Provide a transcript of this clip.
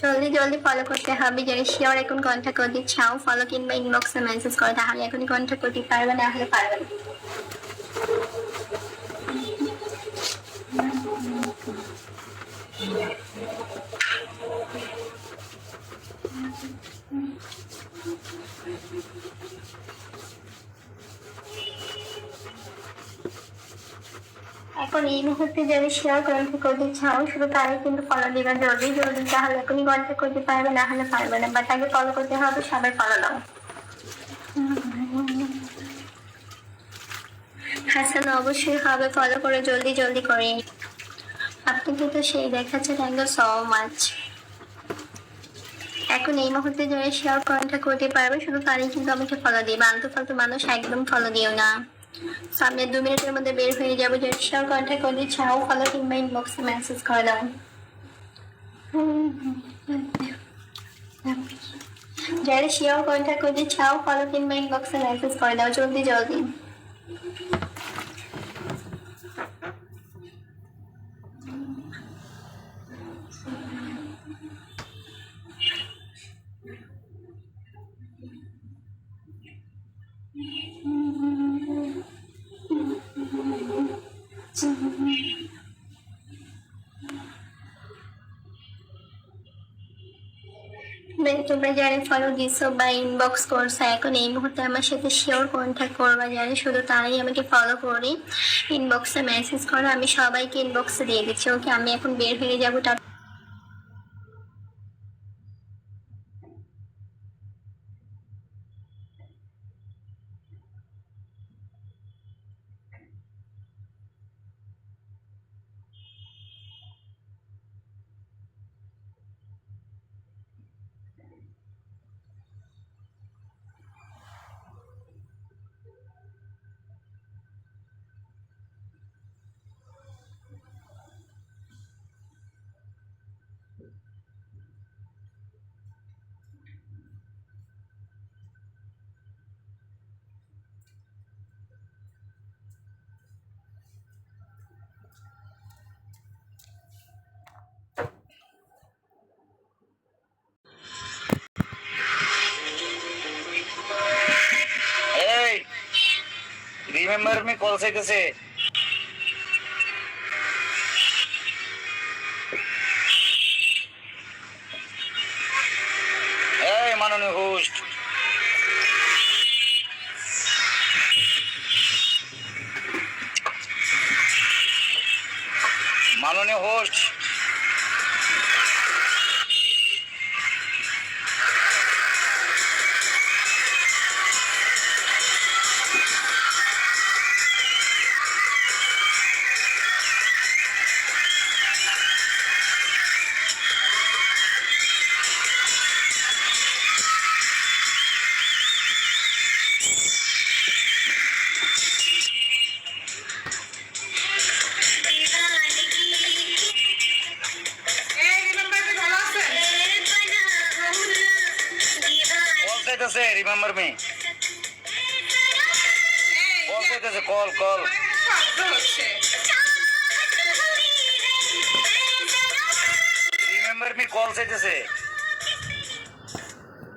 জলদি জলদি ফলো করতে হবে, যারা শিওর এখন কন্ট্যাক্ট করতে চাও ফলো কিংবা ইনবক্সে মেসেজ করো, তাহলে এখনই কন্ট্যাক্ট করতে পারবে, না হলে পারবে না Thank you. এখন এই মুহূর্তে যদি শেয়ার কন্ট্যাক্ট করতে চাও শুধু তারাই কিন্তু ফলো দিবে জলদি জলদি তাহলে এখনই কন্ট্যাক্ট করতে পারবে, না হলে পারবে না। বাট আগে ফলো করতে হবে, সবাই ফলো দাও। হাসান অবশ্যই হবে ফলো করে জলদি জলদি করে। আপনি কিন্তু সেই দেখাচ্ছে থ্যাংক ইউ সো মাচ এখন এই মুহূর্তে যারা শেয়ার কন্ট্যাক্ট করতে পারবে, শুধু তারই কিন্তু আমাকে ফলো দিবে। আলতু ফালতু মানুষ একদম ফলো দিও না। সামনে দু মিনিটের মধ্যে বের হয়ে যাব। শেয়ার কন্ট্যাক্ট করতে চাও ফলো কিংবা ইনবক্সে মেসেজ করে দাও। যারা শেয়ার কন্ট্যাক্ট করতে চাও ফলো কিংবা ইনবক্সে মেসেজ করে দাও, জলদি জলদি। মানে তোমরা যারা ফলো দিছো বা ইনবক্স করছ, এখন এই মুহূর্তে আমার সাথে শিওর কন্ট্যাক্ট করবা যারা। শুধু তারাই আমাকে ফলো করে ইনবক্সে মেসেজ করো। আমি সবাইকে ইনবক্সে দিয়ে দিচ্ছি ওকে আমি এখন বের হয়ে যাব। রিমেম্বার মি কল চাইতেছে এই মাননীয় হোস্ট মাননীয় হোস্ট কল চাইতেছে রিমেম্বার মি কল চাইতেছে call call remember me call চাইতেছে